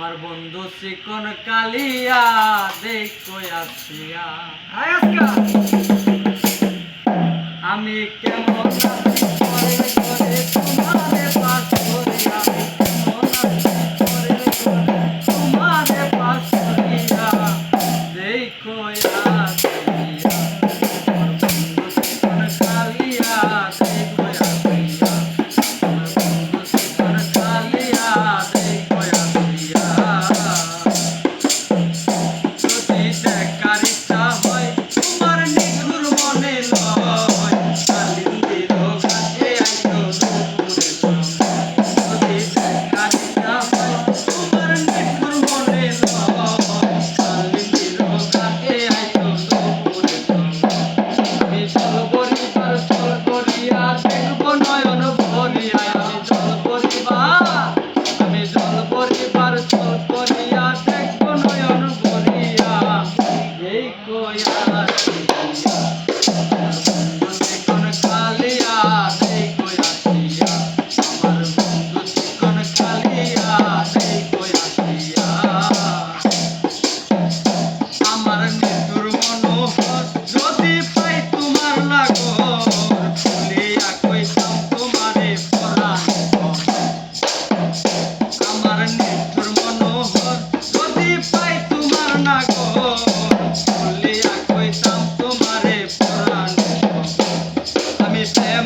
আমার বন্ধু চিকন কালিয়া দেখো আসিয়া আমি কেমন Thank you.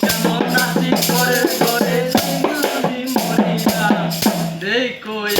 কেমন নাচি করে করে তুমি মরিয়া